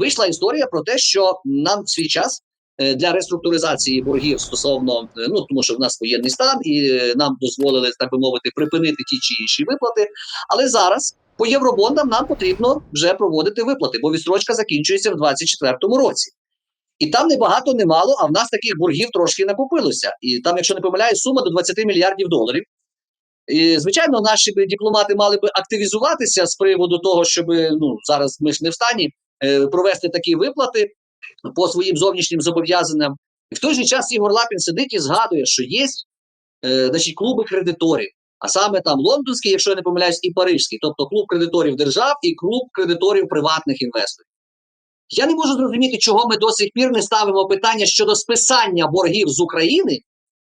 вийшла історія про те, що нам в свій час е, для реструктуризації боргів стосовно е, ну тому, що в нас воєнний стан, і е, нам дозволили так би мовити припинити ті чи інші виплати. Але зараз по євробондам нам потрібно вже проводити виплати, бо відстрочка закінчується в 2024 році. І там не багато, не мало, а в нас таких боргів трошки накопилося. І там, якщо не помиляюсь, сума до 20 мільярдів доларів. І, звичайно, наші дипломати мали би активізуватися з приводу того, щоб ну зараз ми ж не в стані провести такі виплати по своїм зовнішнім зобов'язанням. І в той же час Ігор Лапін сидить і згадує, що є е, значить, клуби кредиторів, а саме там лондонський, якщо я не помиляюсь, і парижський, тобто клуб кредиторів держав і клуб кредиторів приватних інвесторів. Я не можу зрозуміти, чого ми до сих пір не ставимо питання щодо списання боргів з України,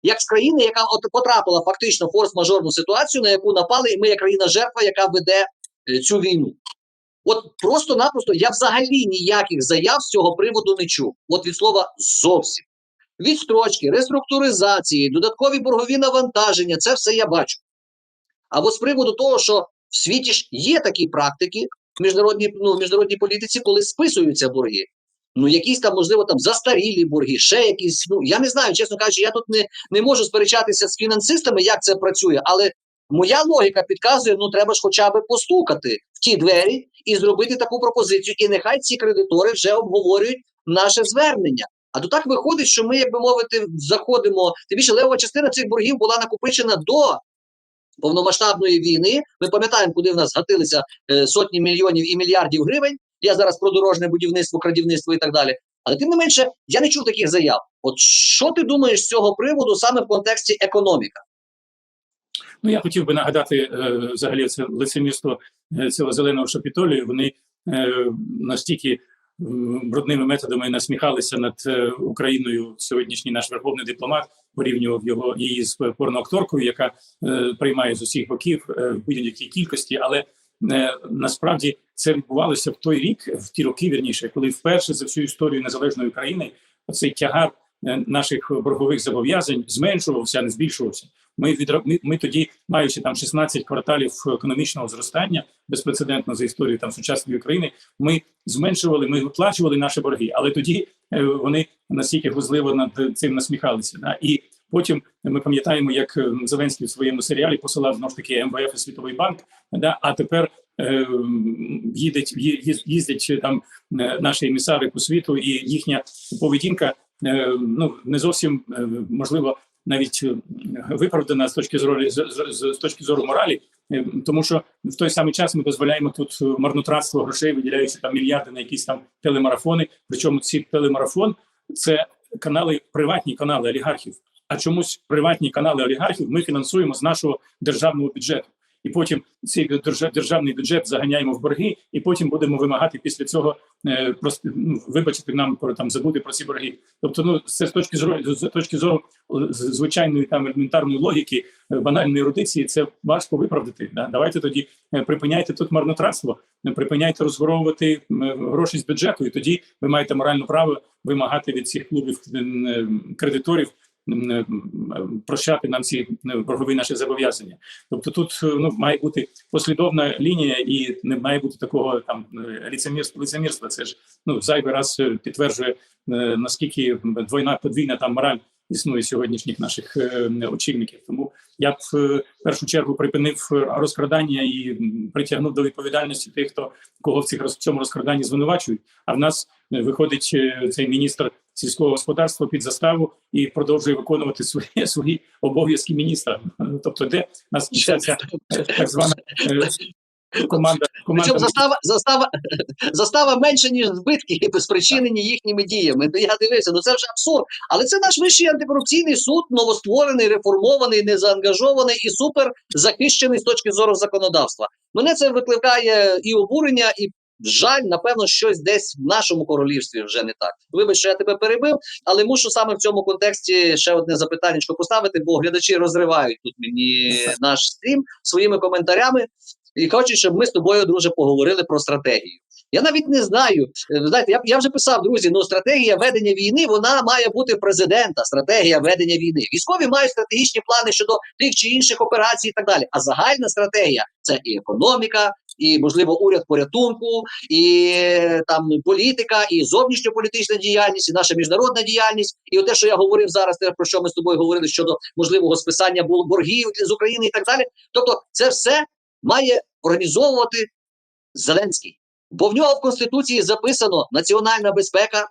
як з країни, яка от потрапила фактично в форс-мажорну ситуацію, на яку напали, і ми як країна-жертва, яка веде е, цю війну. От просто-напросто я взагалі ніяких заяв з цього приводу не чув. От від слова зовсім. Відстрочки, реструктуризації, додаткові боргові навантаження це все я бачу. А от з приводу того, що в світі ж є такі практики в міжнародній, ну, в міжнародній політиці, коли списуються борги. Ну, якісь там, можливо, там застарілі борги, ще якісь. Ну я не знаю, чесно кажучи, я тут не, не можу сперечатися з фінансистами, як це працює, але моя логіка підказує: ну треба ж хоча б постукати в ті двері і зробити таку пропозицію. І нехай ці кредитори вже обговорюють наше звернення. А то так виходить, що ми, як би мовити, заходимо. Тим більше левова частина цих боргів була накопичена до повномасштабної війни. Ми пам'ятаємо, куди в нас гатилися е, сотні мільйонів і мільярдів гривень. Я зараз про дорожне будівництво, крадівництво і так далі. Але тим не менше, я не чув таких заяв. От що ти думаєш з цього приводу саме в контексті економіка? Ну я хотів би нагадати е, взагалі це лицемірство е, цього зеленого шапітолію. Вони е, настільки брудними методами насміхалися над Україною. Сьогоднішній наш верховний дипломат порівнював його її з порноакторкою, яка приймає з усіх боків в будь-якій кількості, але насправді це відбувалося в той рік, в ті роки вірніше, коли вперше за всю історію незалежної країни цей тягар наших боргових зобов'язань зменшувався, а не збільшувався. Ми відра... ми, ми тоді, маючи там 16 кварталів економічного зростання, безпрецедентно за історію там сучасної України, ми зменшували, ми виплачували наші борги, але тоді е, вони настільки глузливо над цим насміхалися. Да? І потім ми пам'ятаємо, як е, Зеленський в своєму серіалі посилав знову ж таки МВФ і Світовий банк. Да? А тепер е, їдуть, ї- їздять там е, наші емісари по світу, і їхня поведінка е, ну не зовсім е, можливо навіть е, виправдана з точки зору з, точки зору моралі, е, тому що в той самий час ми дозволяємо тут е, марнотратство грошей, виділяючи там мільярди на якісь там телемарафони. Причому ці телемарафон це канали, приватні канали олігархів. А чомусь приватні канали олігархів ми фінансуємо з нашого державного бюджету. І потім цей держа- державний бюджет заганяємо в борги, і потім будемо вимагати після цього е, просто ну, вибачити нам про там забути про ці борги. Тобто, ну це з точки зору з точки зору е, звичайної там елементарної логіки, е, банальної ерудиції, це важко виправдати. Да? Давайте тоді е, припиняйте тут марнотратство, припиняйте розворовувати гроші з бюджету, і тоді ви маєте моральне право вимагати від цих клубів кредиторів. М, е, Прощати нам ці е, боргові наші зобов'язання, тобто тут е, ну має бути послідовна лінія, і не має бути такого там ліцемірства. ліцемірства. Це ж ну зайвий раз е, підтверджує е, наскільки двойна подвійна там мораль існує сьогоднішніх наших е, очільників. Тому я б е, в першу чергу припинив е, розкрадання і притягнув до відповідальності тих, хто кого в цих роз- в цьому розкраданні звинувачують. А в нас виходить цей міністр сільського господарства під заставу і продовжує виконувати свої свої обов'язки міністра. Тобто, де нас ця, так звана команда команда Причому застава, застава, застава менше, ніж збитки, спричинені їхніми діями. Ну я дивився, ну це вже абсурд. Але це наш вищий антикорупційний суд, новостворений, реформований, незаангажований і супер захищений з точки зору законодавства. Мене це викликає і обурення, і жаль, напевно, щось десь в нашому королівстві вже не так. Вибач, що я тебе перебив, але мушу саме в цьому контексті ще одне запитання поставити, бо глядачі розривають тут мені наш стрім своїми коментарями і хочуть, щоб ми з тобою, друже, поговорили про стратегію. Я навіть не знаю. Е, Знаєте, я, я вже писав, друзі. Ну, стратегія ведення війни вона має бути президента. Стратегія ведення війни. Військові мають стратегічні плани щодо тих чи інших операцій і так далі. А загальна стратегія це і економіка, і можливо уряд порятунку, і там політика, і зовнішньополітична діяльність, і наша міжнародна діяльність, і те, що я говорив зараз, те про що ми з тобою говорили щодо можливого списання бор- боргів з України і так далі. Тобто, це все має організовувати Зеленський, бо в нього в конституції записано національна безпека.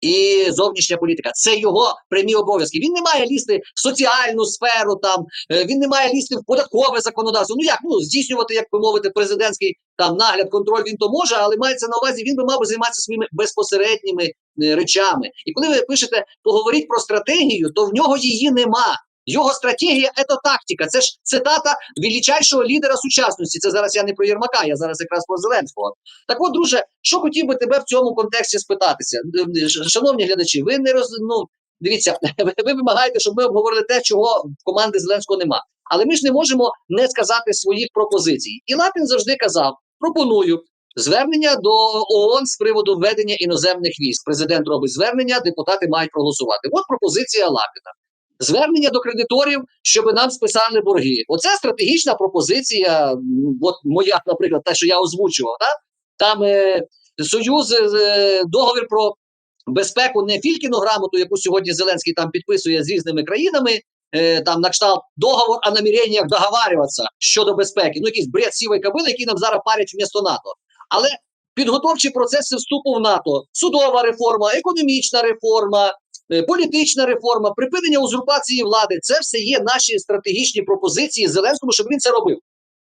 І зовнішня політика це його прямі обов'язки. Він не має лізти в соціальну сферу, там е, він не має лізти в податкове законодавство. Ну як ну здійснювати, як би мовити, президентський там нагляд, контроль він то може, але мається на увазі, він би мав би займатися своїми безпосередніми е, речами. І коли ви пишете, поговоріть про стратегію, то в нього її нема. Його стратегія це тактика. Це ж цитата величайшого лідера сучасності. Це зараз я не про Єрмака, я зараз якраз про Зеленського. Так от, друже, що хотів би тебе в цьому контексті спитатися? Шановні глядачі, ви не роз... ну, дивіться, ви ви вимагаєте, щоб ми обговорили те, чого в команди Зеленського нема. Але ми ж не можемо не сказати своїх пропозицій. І Лапін завжди казав: пропоную. Звернення до ООН з приводу введення іноземних військ. Президент робить звернення, депутати мають проголосувати. От пропозиція Лапіна. Звернення до кредиторів, щоб нам списали борги. Оце стратегічна пропозиція. От моя, наприклад, те, що я озвучував. Так? Там е, союз, е, договір про безпеку, не Фількіну грамоту, яку сьогодні Зеленський там підписує з різними країнами. е, Там на кшталт договор о наміреннях договарюватися щодо безпеки. Ну, якийсь бред сівої кабили, який нам зараз парять вмісто НАТО. Але підготовчі процеси вступу в НАТО, судова реформа, економічна реформа, е, політична реформа, припинення узурпації влади це все є наші стратегічні пропозиції Зеленському, щоб він це робив.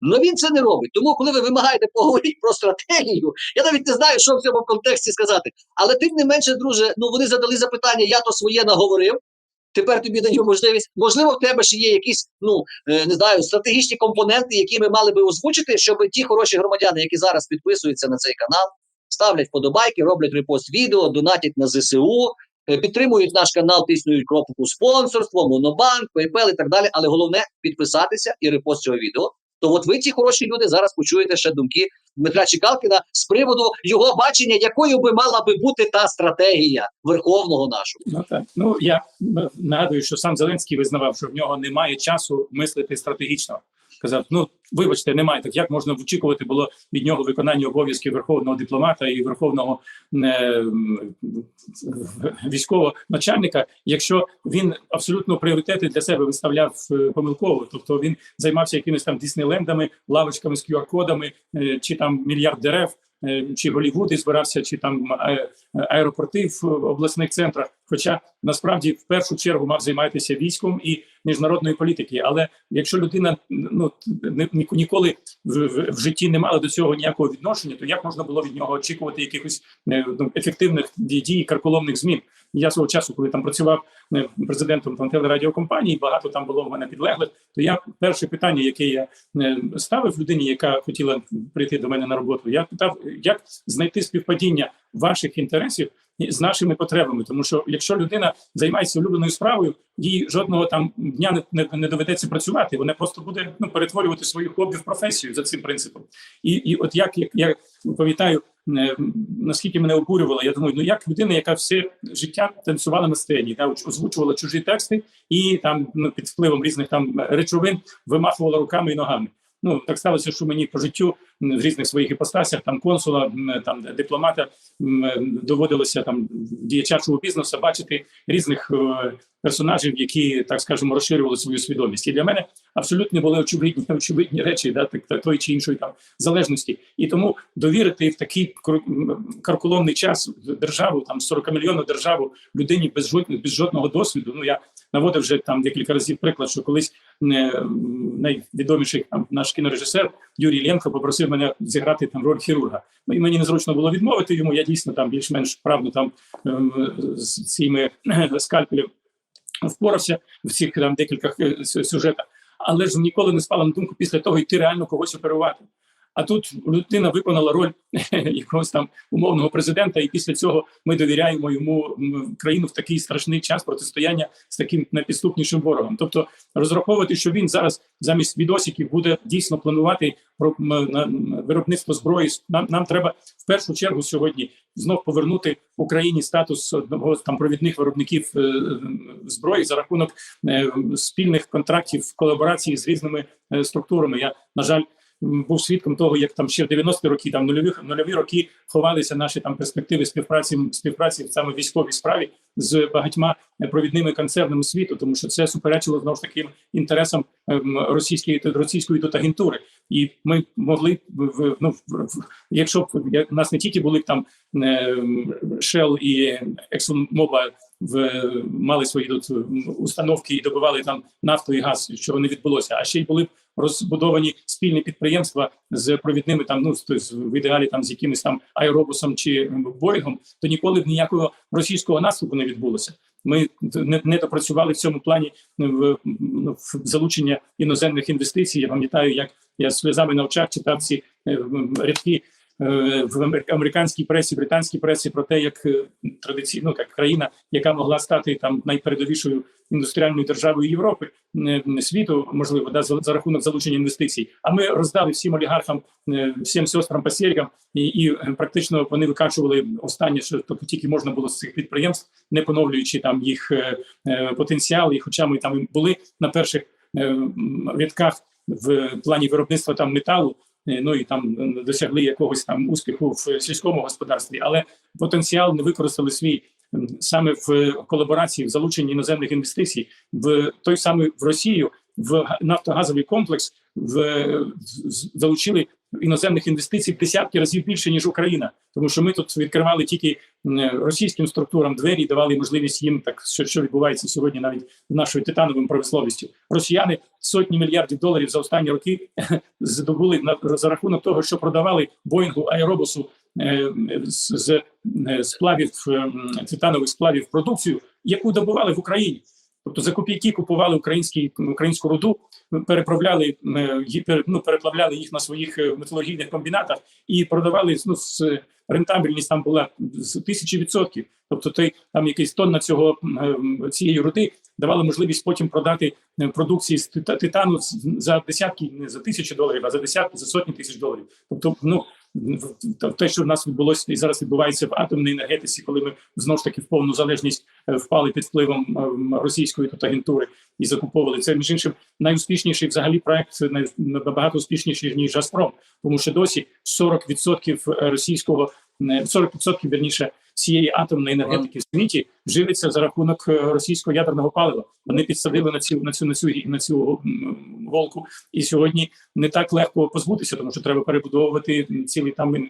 Ну він це не робить. Тому, коли ви вимагаєте поговорити про стратегію, я навіть не знаю, що в цьому контексті сказати. Але тим не менше, друже, ну вони задали запитання, я то своє наговорив. Тепер тобі даю можливість. Можливо, в тебе ще є якісь, ну е, не знаю, стратегічні компоненти, які ми мали би озвучити, щоб ті хороші громадяни, які зараз підписуються на цей канал, ставлять вподобайки, роблять репост відео, донатять на ЗСУ, е, підтримують наш канал, тиснують кнопку спонсорство, Монобанк, PayPal і так далі. Але головне підписатися і репост цього відео. То от ви, ті хороші люди, зараз почуєте ще думки Дмитра Чекалкіна з приводу його бачення, якою би мала би бути та стратегія верховного нашого. Ну так ну я нагадую, що сам Зеленський визнавав, що в нього немає часу мислити стратегічно. Казав: ну вибачте, немає так. Як можна очікувати було від нього виконання обов'язків верховного дипломата і верховного е, військового начальника, якщо він абсолютно пріоритети для себе виставляв е, помилково, тобто він займався якимись там Діснейлендами, лавочками з QR-кодами, е, чи там мільярд дерев, чи Голлівуди збирався, чи там е, аеропорти в обласних центрах. Хоча насправді в першу чергу мав займатися військом і міжнародної політики. Але якщо людина ну ні- ні- ніколи в, в, в житті не мала до цього ніякого відношення, то як можна було від нього очікувати якихось е, ну, ефективних дій, дій, карколомних змін? Я свого часу, коли там працював е, президентом там телерадіокомпанії, багато там було в мене підлеглих. То я перше питання, яке я е, ставив людині, яка хотіла прийти до мене на роботу, я питав, як знайти співпадіння ваших інтересів з нашими потребами, тому що якщо людина займається улюбленою справою, їй жодного там дня не, не, не доведеться працювати. Вона просто буде ну перетворювати свою хобі в професію за цим принципом. І, і от як, як я пам'ятаю, е, наскільки мене обурювало, я думаю, ну як людина, яка все життя танцювала на сцені, та озвучувала чужі тексти і там ну, під впливом різних там речовин вимахувала руками і ногами. Ну так сталося, що мені по життю в різних своїх іпостасях, там консула, там дипломата, доводилося там діяча шоу бізнесу бачити різних е, персонажів, які так скажемо розширювали свою свідомість. І для мене абсолютно були очевидні очевидні речі, да, так, та- тої чи іншої там залежності. І тому довірити в такий карколомний час державу, там 40 мільйонну державу людині без жодного без жодного досвіду. Ну я наводив вже там декілька разів приклад, що колись е, найвідоміший там наш кінорежисер Юрій Ленко попросив мене зіграти там роль хірурга. Ну і мені незручно було відмовити йому. Я дійсно там більш-менш правду там ем, з цими скальпелів впорався в цих там декілька е, сюжетах, але ж ніколи не спала на думку після того йти реально когось оперувати. А тут людина виконала роль якогось там умовного президента, і після цього ми довіряємо йому країну в такий страшний час протистояння з таким найпідступнішим ворогом. Тобто розраховувати, що він зараз замість відосиків буде дійсно планувати про виробництво зброї. Нам нам треба в першу чергу сьогодні знов повернути Україні статус одного з там провідних виробників е, е, зброї за рахунок е, спільних контрактів колаборації з різними структурами. Я на жаль. Був свідком того, як там ще в 90-ті роки, там нульові, нульові роки ховалися наші там перспективи співпраці співпраці саме військовій справі з багатьма е, провідними концернами світу, тому що це суперечило знову ж таки інтересам ем, російської російської тут агентури. І ми могли ну якщо б у нас не тільки були б там е, Shell і ExxonMobil в мали свої тут установки і добивали там нафту і газ, чого не відбулося. А ще й були б розбудовані спільні підприємства з провідними там, ну з- в ідеалі там з якимось там аеробусом чи боїгом, то ніколи б ніякого російського наступу не відбулося. Ми не, не допрацювали в цьому плані в, ну, в залучення іноземних інвестицій. Я пам'ятаю, як я сльозами на очах читав ці е, рядки в амер- американській пресі, британській пресі про те, як е, традиційно як країна, яка могла стати там найпередовішою індустріальною державою Європи е, світу, можливо, да за, за рахунок залучення інвестицій. А ми роздали всім олігархам, е, всім сестрам посєрікам, і, і е, практично вони викачували останнє, що тобто тільки можна було з цих підприємств, не поновлюючи там їх е, е, потенціал. І хоча ми там були на перших е, рядках в плані виробництва там металу. Е, Ну і там е, досягли якогось там успіху в сільському господарстві, але потенціал не використали свій саме в колаборації в залученні іноземних інвестицій в той самий в Росію в нафтогазовий комплекс в залучили іноземних інвестицій в десятки разів більше ніж Україна, тому що ми тут відкривали тільки російським структурам двері, давали можливість їм так, що, що відбувається сьогодні, навіть з нашою титановою промисловістю. Росіяни сотні мільярдів доларів за останні роки здобули на за рахунок того, що продавали Боїнгу Аеробусу е, з, е, сплавів титанових сплавів продукцію, яку добували в Україні. Тобто за купували українські українську руду, переправляли е, ну, переплавляли їх на своїх е, металургійних комбінатах і продавали ну, з рентабельність там була з тисячі відсотків. Тобто, той там якийсь тонна цього цієї руди давали можливість потім продати е, продукції з титану за десятки, не за тисячі доларів, а за десятки, за сотні тисяч доларів. Тобто, ну те, що в нас відбулося і зараз відбувається в атомній енергетиці, коли ми знову ж таки в повну залежність е, впали під впливом ем, російської тут агентури і закуповували. Це між іншим найуспішніший взагалі проект набагато успішніший ніж Газпром, тому що досі 40% російського е, 40% вірніше всієї атомної енергетики в світі живиться за рахунок е, російського ядерного палива. Вони підсадили на цю на цю на цю на цю голку, і сьогодні не так легко позбутися, тому що треба перебудовувати цілі там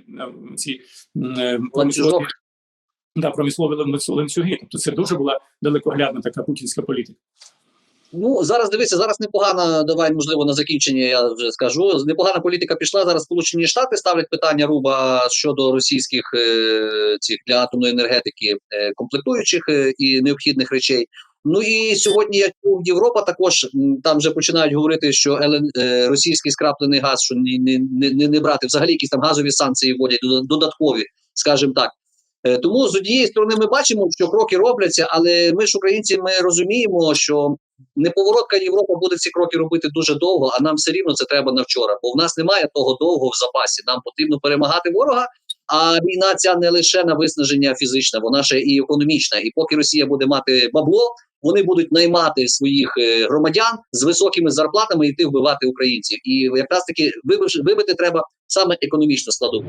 ці м, е, промислові да, промислові ланцюги. Тобто це дуже була далекоглядна така путінська політика. Ну зараз дивися, зараз непогана. Давай, можливо, на закінчення я вже скажу. Непогана політика пішла. Зараз Сполучені Штати ставлять питання руба щодо російських е, цих для атомної енергетики е, комплектуючих е, і необхідних речей. Ну і сьогодні я чув Європа також там вже починають говорити, що ЛН, е, російський скраплений газ, що не, не, не, не брати взагалі якісь там газові санкції вводять дода- додаткові, скажімо так. Е, Тому з однієї сторони ми бачимо, що кроки робляться, але ми ж українці ми розуміємо, що неповоротка Європа буде ці кроки робити дуже довго, а нам все рівно це треба на вчора. Бо в нас немає того довго в запасі. Нам потрібно перемагати ворога. А війна ця не лише на виснаження фізичне, вона ще і економічна. І поки Росія буде мати бабло, вони будуть наймати своїх е, громадян з високими зарплатами йти вбивати українців. І якраз таки вибити треба саме економічну складову.